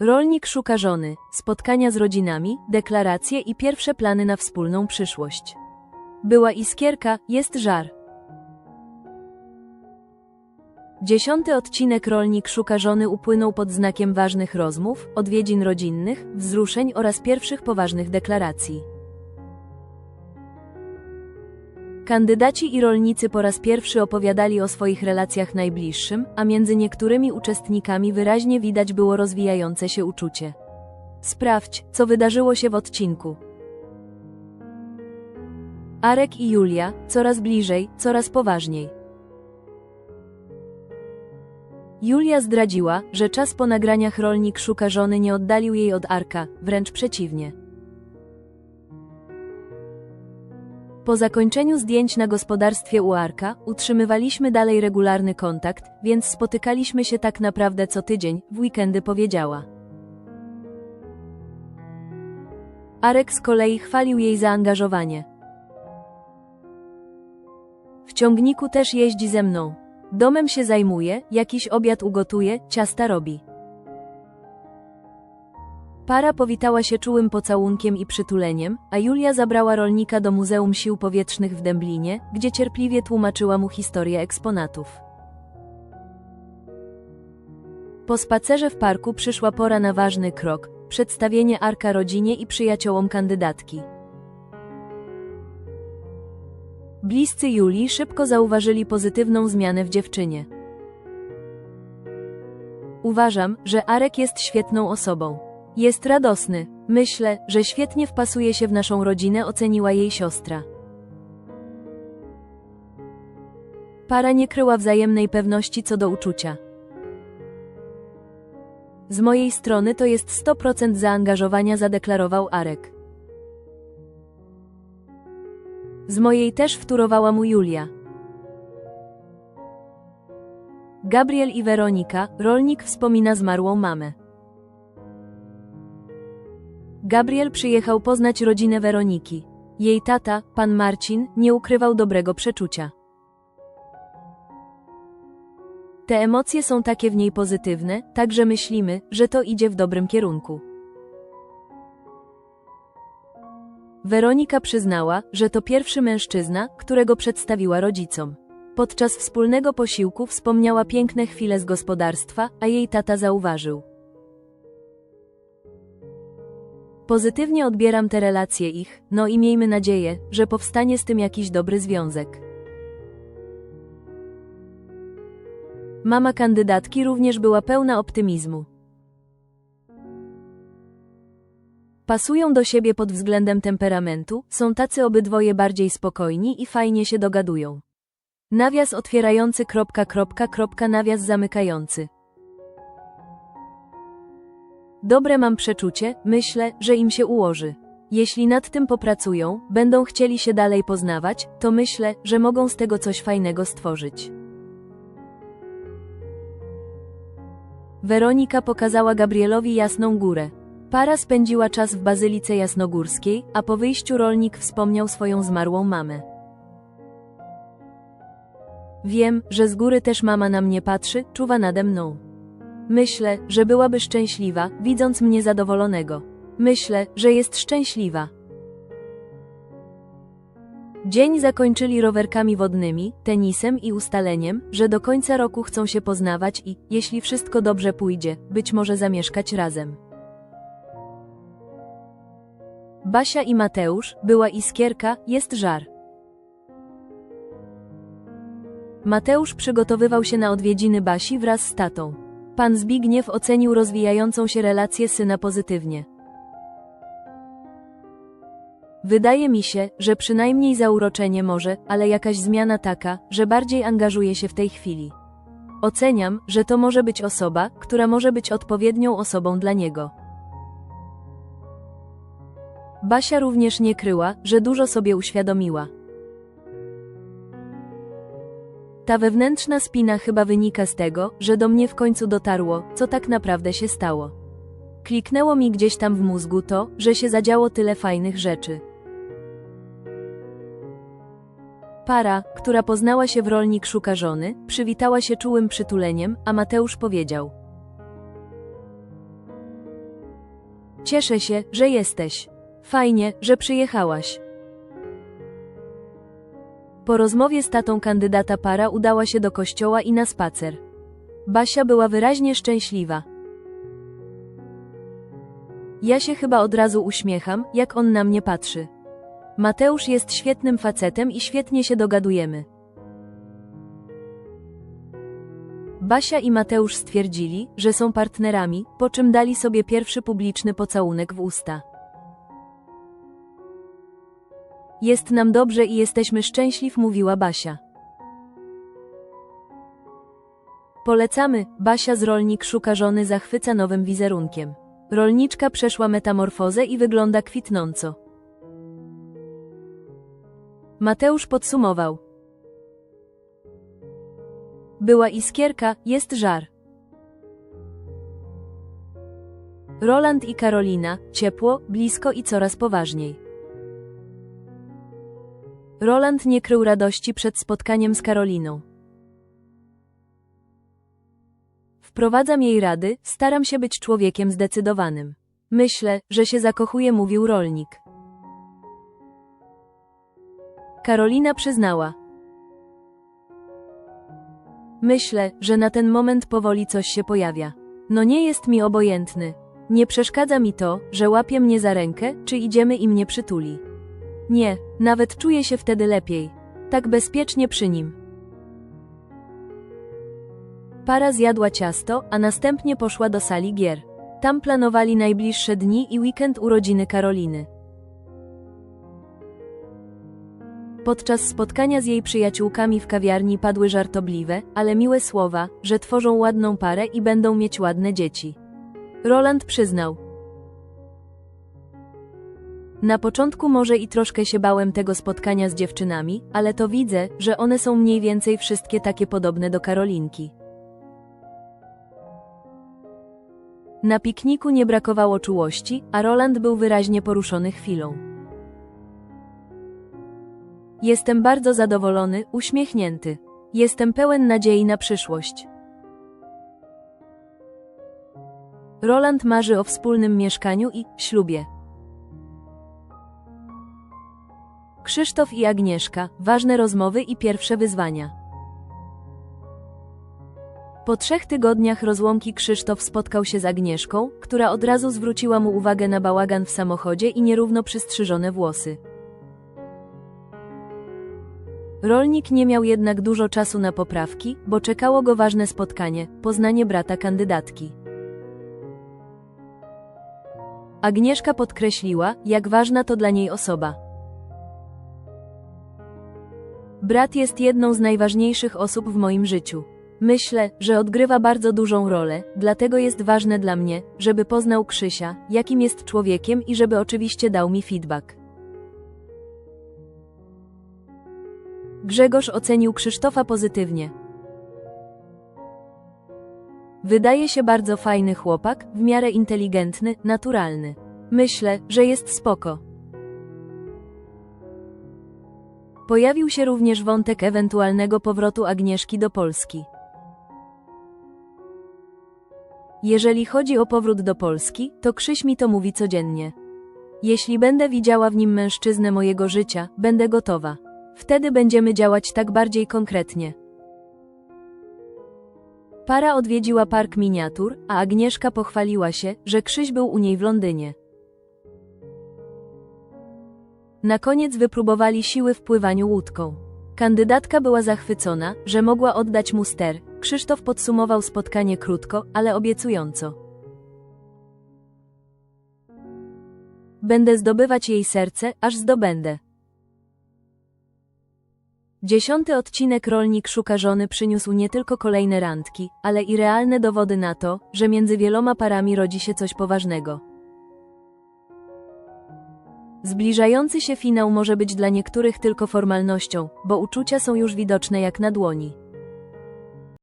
Rolnik szuka żony, spotkania z rodzinami, deklaracje i pierwsze plany na wspólną przyszłość. Była iskierka, jest żar. Dziesiąty odcinek Rolnik szuka żony upłynął pod znakiem ważnych rozmów, odwiedzin rodzinnych, wzruszeń oraz pierwszych poważnych deklaracji. Kandydaci i rolnicy po raz pierwszy opowiadali o swoich relacjach najbliższym, a między niektórymi uczestnikami wyraźnie widać było rozwijające się uczucie. Sprawdź, co wydarzyło się w odcinku. Arek i Julia, coraz bliżej, coraz poważniej. Julia zdradziła, że czas po nagraniach rolnik szuka żony nie oddalił jej od Arka, wręcz przeciwnie. Po zakończeniu zdjęć na gospodarstwie u Arka, utrzymywaliśmy dalej regularny kontakt, więc spotykaliśmy się tak naprawdę co tydzień, w weekendy powiedziała. Arek z kolei chwalił jej zaangażowanie. W ciągniku też jeździ ze mną. Domem się zajmuje, jakiś obiad ugotuje, ciasta robi. Para powitała się czułym pocałunkiem i przytuleniem, a Julia zabrała rolnika do Muzeum Sił Powietrznych w Dęblinie, gdzie cierpliwie tłumaczyła mu historię eksponatów. Po spacerze w parku przyszła pora na ważny krok przedstawienie Arka rodzinie i przyjaciołom kandydatki. Bliscy Julii szybko zauważyli pozytywną zmianę w dziewczynie. Uważam, że Arek jest świetną osobą. Jest radosny. Myślę, że świetnie wpasuje się w naszą rodzinę, oceniła jej siostra. Para nie kryła wzajemnej pewności co do uczucia. Z mojej strony to jest 100% zaangażowania, zadeklarował Arek. Z mojej też wtórowała mu Julia. Gabriel i Weronika, rolnik wspomina zmarłą mamę. Gabriel przyjechał poznać rodzinę Weroniki. Jej tata, pan Marcin, nie ukrywał dobrego przeczucia. Te emocje są takie w niej pozytywne, także myślimy, że to idzie w dobrym kierunku. Weronika przyznała, że to pierwszy mężczyzna, którego przedstawiła rodzicom. Podczas wspólnego posiłku wspomniała piękne chwile z gospodarstwa, a jej tata zauważył. Pozytywnie odbieram te relacje ich, no i miejmy nadzieję, że powstanie z tym jakiś dobry związek. Mama kandydatki również była pełna optymizmu. Pasują do siebie pod względem temperamentu, są tacy obydwoje bardziej spokojni i fajnie się dogadują. Nawias otwierający kropka kropka kropka nawias zamykający. Dobre mam przeczucie, myślę, że im się ułoży. Jeśli nad tym popracują, będą chcieli się dalej poznawać, to myślę, że mogą z tego coś fajnego stworzyć. Weronika pokazała Gabrielowi Jasną Górę. Para spędziła czas w Bazylice Jasnogórskiej, a po wyjściu rolnik wspomniał swoją zmarłą mamę. Wiem, że z góry też mama na mnie patrzy, czuwa nade mną. Myślę, że byłaby szczęśliwa, widząc mnie zadowolonego. Myślę, że jest szczęśliwa. Dzień zakończyli rowerkami wodnymi, tenisem i ustaleniem, że do końca roku chcą się poznawać i, jeśli wszystko dobrze pójdzie, być może zamieszkać razem. Basia i Mateusz, była iskierka, jest żar. Mateusz przygotowywał się na odwiedziny Basi wraz z tatą. Pan Zbigniew ocenił rozwijającą się relację syna pozytywnie. Wydaje mi się, że przynajmniej zauroczenie może, ale jakaś zmiana taka, że bardziej angażuje się w tej chwili. Oceniam, że to może być osoba, która może być odpowiednią osobą dla niego. Basia również nie kryła, że dużo sobie uświadomiła. Ta wewnętrzna spina chyba wynika z tego, że do mnie w końcu dotarło, co tak naprawdę się stało. Kliknęło mi gdzieś tam w mózgu to, że się zadziało tyle fajnych rzeczy. Para, która poznała się w rolnik szuka żony, przywitała się czułym przytuleniem, a Mateusz powiedział: Cieszę się, że jesteś. Fajnie, że przyjechałaś. Po rozmowie z tatą kandydata para udała się do kościoła i na spacer. Basia była wyraźnie szczęśliwa. Ja się chyba od razu uśmiecham, jak on na mnie patrzy. Mateusz jest świetnym facetem i świetnie się dogadujemy. Basia i Mateusz stwierdzili, że są partnerami, po czym dali sobie pierwszy publiczny pocałunek w usta. Jest nam dobrze i jesteśmy szczęśliw, mówiła Basia. Polecamy, Basia z rolnik szuka żony zachwyca nowym wizerunkiem. Rolniczka przeszła metamorfozę i wygląda kwitnąco. Mateusz podsumował. Była iskierka, jest żar. Roland i Karolina, ciepło, blisko i coraz poważniej. Roland nie krył radości przed spotkaniem z Karoliną. Wprowadzam jej rady, staram się być człowiekiem zdecydowanym. Myślę, że się zakochuje, mówił rolnik. Karolina przyznała. Myślę, że na ten moment powoli coś się pojawia. No nie jest mi obojętny. Nie przeszkadza mi to, że łapie mnie za rękę, czy idziemy i mnie przytuli. Nie, nawet czuję się wtedy lepiej. Tak bezpiecznie przy nim. Para zjadła ciasto, a następnie poszła do sali gier. Tam planowali najbliższe dni i weekend urodziny Karoliny. Podczas spotkania z jej przyjaciółkami w kawiarni padły żartobliwe, ale miłe słowa, że tworzą ładną parę i będą mieć ładne dzieci. Roland przyznał. Na początku może i troszkę się bałem tego spotkania z dziewczynami, ale to widzę, że one są mniej więcej wszystkie takie podobne do Karolinki. Na pikniku nie brakowało czułości, a Roland był wyraźnie poruszony chwilą. Jestem bardzo zadowolony, uśmiechnięty. Jestem pełen nadziei na przyszłość. Roland marzy o wspólnym mieszkaniu i ślubie. Krzysztof i Agnieszka, ważne rozmowy i pierwsze wyzwania. Po trzech tygodniach rozłąki Krzysztof spotkał się z Agnieszką, która od razu zwróciła mu uwagę na bałagan w samochodzie i nierówno przystrzyżone włosy. Rolnik nie miał jednak dużo czasu na poprawki, bo czekało go ważne spotkanie poznanie brata kandydatki. Agnieszka podkreśliła, jak ważna to dla niej osoba. Brat jest jedną z najważniejszych osób w moim życiu. Myślę, że odgrywa bardzo dużą rolę, dlatego jest ważne dla mnie, żeby poznał Krzysia, jakim jest człowiekiem i żeby oczywiście dał mi feedback. Grzegorz ocenił Krzysztofa pozytywnie. Wydaje się bardzo fajny chłopak, w miarę inteligentny, naturalny. Myślę, że jest spoko. Pojawił się również wątek ewentualnego powrotu Agnieszki do Polski. Jeżeli chodzi o powrót do Polski, to Krzyś mi to mówi codziennie. Jeśli będę widziała w nim mężczyznę mojego życia, będę gotowa. Wtedy będziemy działać tak bardziej konkretnie. Para odwiedziła park miniatur, a Agnieszka pochwaliła się, że Krzyś był u niej w Londynie. Na koniec wypróbowali siły w pływaniu łódką. Kandydatka była zachwycona, że mogła oddać mu ster. Krzysztof podsumował spotkanie krótko, ale obiecująco. Będę zdobywać jej serce, aż zdobędę. Dziesiąty odcinek Rolnik szuka żony przyniósł nie tylko kolejne randki, ale i realne dowody na to, że między wieloma parami rodzi się coś poważnego. Zbliżający się finał może być dla niektórych tylko formalnością, bo uczucia są już widoczne jak na dłoni.